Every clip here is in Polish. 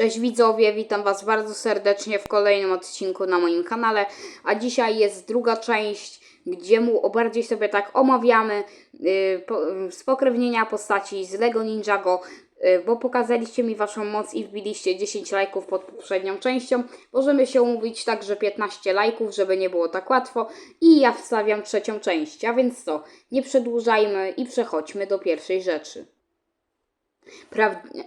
Cześć widzowie, witam Was bardzo serdecznie w kolejnym odcinku na moim kanale, a dzisiaj jest druga część, gdzie mu o bardziej sobie tak omawiamy yy, po, spokrewnienia postaci z Lego Ninjago, yy, bo pokazaliście mi Waszą moc i wbiliście 10 lajków pod poprzednią częścią. Możemy się umówić także 15 lajków, żeby nie było tak łatwo i ja wstawiam trzecią część, a więc co, nie przedłużajmy i przechodźmy do pierwszej rzeczy.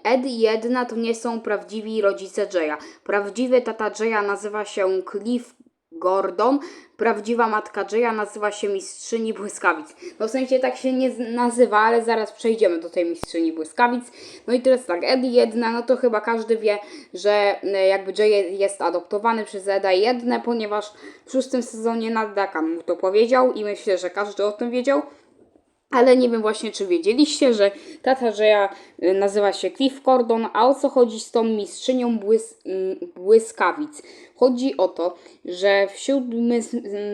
Ed i Edna to nie są prawdziwi rodzice Jaya. Prawdziwy tata Jaya nazywa się Cliff Gordon. Prawdziwa matka Jaya nazywa się Mistrzyni Błyskawic. No w sensie tak się nie nazywa, ale zaraz przejdziemy do tej Mistrzyni Błyskawic. No i teraz tak, Ed i Edna, no to chyba każdy wie, że e, jakby Jay jest adoptowany przez Eda i Ednę, ponieważ w szóstym sezonie Nadakan mu to powiedział i myślę, że każdy o tym wiedział. Ale nie wiem właśnie, czy wiedzieliście, że tata Jaya y, nazywa się Cliff Gordon, a o co chodzi z tą mistrzynią błys błyskawic? Chodzi o to, że w siódmym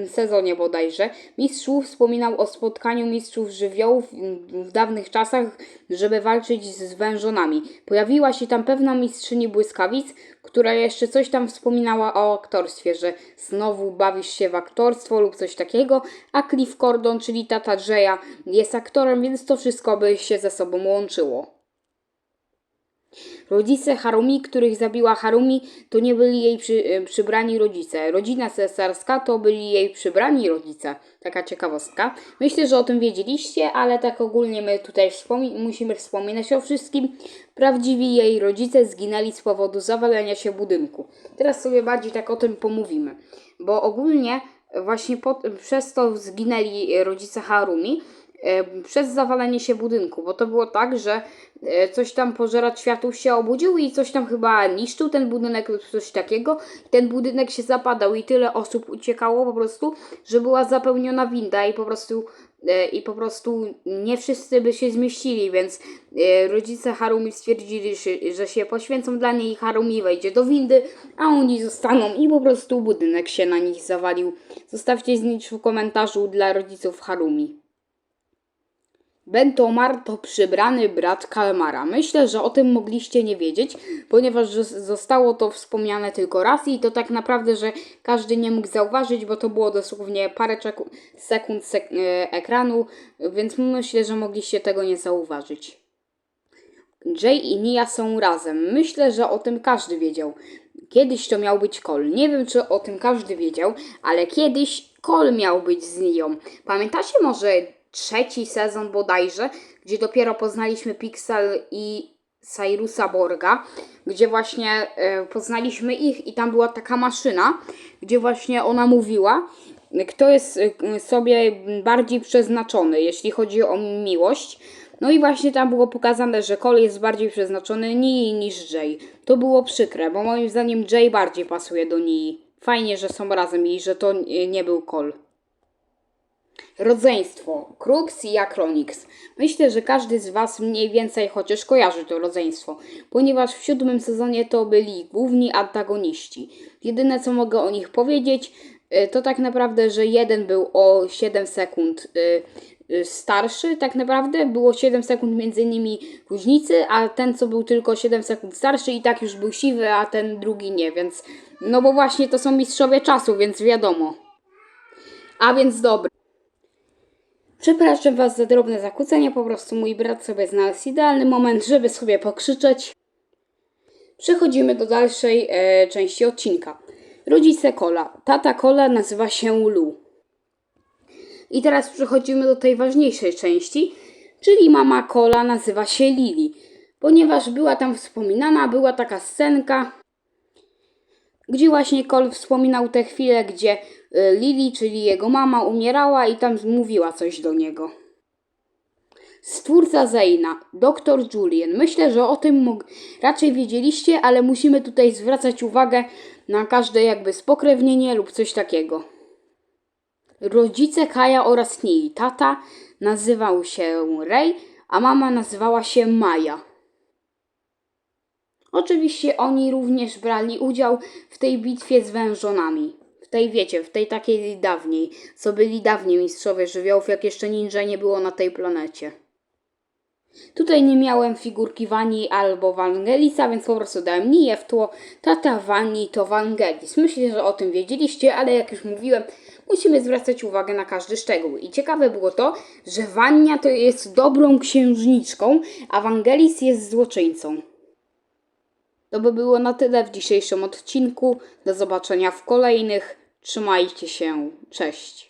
sezonie bodajże mistrz wspominał o spotkaniu mistrzów żywiołów w dawnych czasach, żeby walczyć z wężonami. Pojawiła się tam pewna mistrzyni błyskawic, która jeszcze coś tam wspominała o aktorstwie, że znowu bawisz się w aktorstwo lub coś takiego, a Cliff Gordon, czyli tata Jaya, jest aktorem, więc to wszystko by się ze sobą łączyło. Rodzice Harumi, których zabiła Harumi, to nie byli jej przy, e, przybrani rodzice. Rodzina cesarska to byli jej przybrani rodzice. Taka ciekawostka. Myślę, że o tym wiedzieliście, ale tak ogólnie my tutaj wspomi- musimy wspominać o wszystkim. Prawdziwi jej rodzice zginęli z powodu zawalenia się budynku. Teraz sobie bardziej tak o tym pomówimy. Bo ogólnie właśnie przez to zginęli rodzice Harumi, przez zawalenie się budynku, bo to było tak, że e, coś tam pożeracz światów się obudził i coś tam chyba niszczył ten budynek lub coś takiego. Ten budynek się zapadał i tyle osób uciekało po prostu, że była zapełniona winda i po prostu e, i po prostu nie wszyscy by się zmieścili, więc e, rodzice Harumi stwierdzili, że- się poświęcą dla niej. Harumi wejdzie do windy, a oni zostaną i po prostu budynek się na nich zawalił. Zostawcie znicz w komentarzu dla rodziców Harumi. Bentomar to przybrany brat Kalmara. Myślę, że o tym mogliście nie wiedzieć, ponieważ zo- zostało to wspomniane tylko raz i to tak naprawdę, że każdy nie mógł zauważyć, bo to było dosłownie parę sekund sek- e, ekranu, więc myślę, że mogliście tego nie zauważyć. Jay i Nia są razem. Myślę, że o tym każdy wiedział. Kiedyś to miał być Cole. Nie wiem, czy o tym każdy wiedział, ale kiedyś Cole miał być z Nią. Pamiętacie może trzeci sezon bodajże, gdzie dopiero poznaliśmy Pixel i Cyrusa Borga, gdzie właśnie e, poznaliśmy ich i tam była taka maszyna, gdzie właśnie ona mówiła, kto jest e, sobie bardziej przeznaczony, jeśli chodzi o miłość. No i właśnie tam było pokazane, że Cole jest bardziej przeznaczony Nii niż Jay. To było przykre, bo moim zdaniem Jay bardziej pasuje do Nii. Fajnie, że są razem i że to nie był Cole. Rodzeństwo. Crux i Acronix. Myślę, że każdy z Was mniej więcej chociaż kojarzy to rodzeństwo, ponieważ w siódmym sezonie to byli główni antagoniści. Jedyne co mogę o nich powiedzieć, y, to tak naprawdę, że jeden był o 7 sekund y, y, starszy, tak naprawdę było 7 sekund między nimi różnicy, a ten co był tylko 7 sekund starszy i tak już był siwy, a ten drugi nie, więc no bo właśnie to są mistrzowie czasu, więc wiadomo. A więc dobra. Przepraszam Was za drobne zakłócenie, po prostu mój brat sobie znalazł idealny moment, żeby sobie pokrzyczeć. Przechodzimy do dalszej e, części odcinka. Rodzice Kola. Tata Kola nazywa się Lu. I teraz przechodzimy do tej ważniejszej części, czyli mama Kola nazywa się Lili. Ponieważ była tam wspominana, była taka scenka, gdzie właśnie Cole wspominał te chwile, gdzie y, Lily, czyli jego mama, umierała i tam mówiła coś do niego. Stwórca Zeina, dr Julian. Myślę, że o tym raczej wiedzieliście, ale musimy tutaj zwracać uwagę na każde jakby spokrewnienie lub coś takiego. Rodzice Kaja oraz Nii. Tata nazywał się Ray, a mama nazywała się Maja. Oczywiście oni również brali udział w tej bitwie z wężonami. W tej, wiecie, w tej takiej dawniej, co byli dawniej mistrzowie żywiołów, jak jeszcze ninja nie było na tej planecie. Tutaj nie miałem figurki Wani albo Wangelisa, więc po prostu dałem Niję w tło. Tata Wani to Wangelis. Myślę, że o tym wiedzieliście, ale jak już mówiłem, musimy zwracać uwagę na każdy szczegół. I ciekawe było to, że Wania to jest dobrą księżniczką, a Wangelis jest złoczyńcą. To by było na tyle w dzisiejszym odcinku. Do zobaczenia w kolejnych. Trzymajcie się. Cześć.